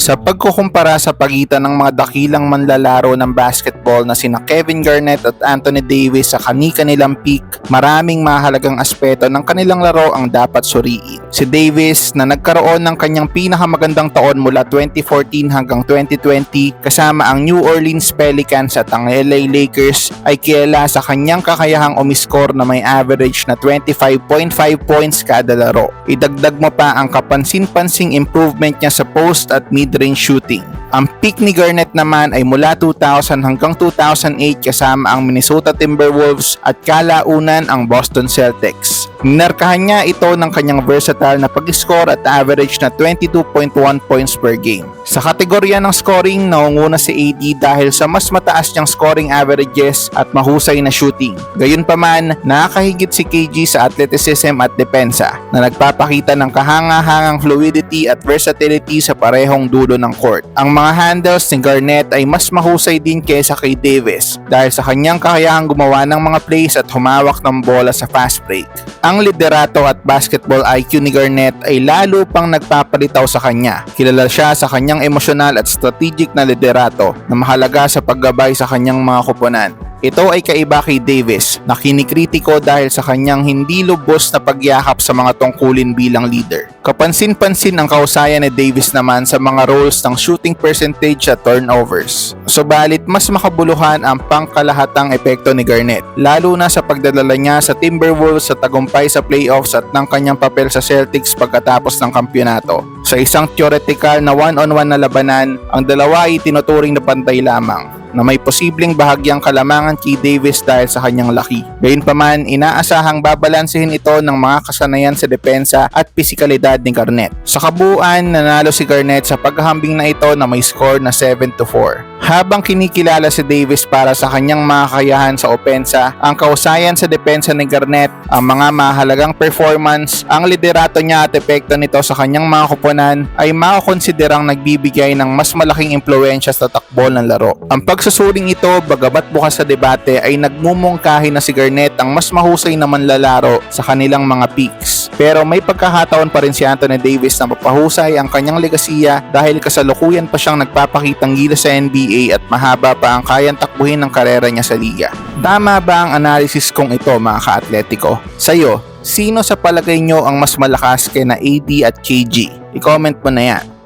Sa pagkukumpara sa pagitan ng mga dakilang manlalaro ng basketball na sina Kevin Garnett at Anthony Davis sa kani-kanilang peak, maraming mahalagang aspeto ng kanilang laro ang dapat suriin. Si Davis na nagkaroon ng kanyang pinakamagandang taon mula 2014 hanggang 2020 kasama ang New Orleans Pelicans at ang LA Lakers ay kilala sa kanyang kakayahang umiskor na may average na 25.5 points kada laro. Idagdag mo pa ang kapansin-pansing improvement niya sa post at mid-range shooting. Ang peak ni Garnett naman ay mula 2000 hanggang 2008 kasama ang Minnesota Timberwolves at kalaunan ang Boston Celtics. Minarkahan niya ito ng kanyang versatile na pag-score at average na 22.1 points per game. Sa kategorya ng scoring, naunguna si AD dahil sa mas mataas niyang scoring averages at mahusay na shooting. Gayunpaman, nakakahigit si KG sa athleticism at depensa na nagpapakita ng kahanga-hangang fluidity at versatility sa parehong dulo ng court. Ang mga handles ni Garnett ay mas mahusay din kaysa kay Davis dahil sa kanyang kakayahang gumawa ng mga plays at humawak ng bola sa fast break. Ang liderato at basketball IQ ni Garnett ay lalo pang nagpapalitaw sa kanya. Kilala siya sa kanyang emosyonal at strategic na liderato na mahalaga sa paggabay sa kanyang mga kuponan. Ito ay kaiba kay Davis na kinikritiko dahil sa kanyang hindi lubos na pagyakap sa mga tungkulin bilang leader. Kapansin-pansin ang kausayan ni Davis naman sa mga roles ng shooting percentage at turnovers. Subalit mas makabuluhan ang pangkalahatang epekto ni Garnett, lalo na sa pagdadala niya sa Timberwolves sa tagumpay sa playoffs at ng kanyang papel sa Celtics pagkatapos ng kampyonato. Sa isang theoretical na one-on-one na labanan, ang dalawa ay tinuturing na pantay lamang na may posibleng bahagyang kalamangan kay Davis dahil sa kanyang laki. Gayunpaman, inaasahang babalansehin ito ng mga kasanayan sa depensa at pisikalidad ni Garnett. Sa kabuuan, nanalo si Garnett sa paghahambing na ito na may score na 7 to 4. Habang kinikilala si Davis para sa kanyang mga kakayahan sa opensa, ang kausayan sa depensa ni Garnett, ang mga mahalagang performance, ang liderato niya at epekto nito sa kanyang mga kuponan ay makakonsiderang nagbibigay ng mas malaking impluensya sa takbo ng laro. Ang pagsusuling ito, bagamat bukas sa debate, ay nagmumungkahi na si Garnett ang mas mahusay na manlalaro sa kanilang mga peaks. Pero may pagkakataon pa rin si Anthony Davis na mapahusay ang kanyang legasiya dahil kasalukuyan pa siyang nagpapakitang gila sa NBA at mahaba pa ang kayang takbuhin ng karera niya sa liga. Tama ba ang analysis kong ito mga ka-atletiko? Sa'yo, sino sa palagay nyo ang mas malakas kay na AD at KG? I-comment mo na yan.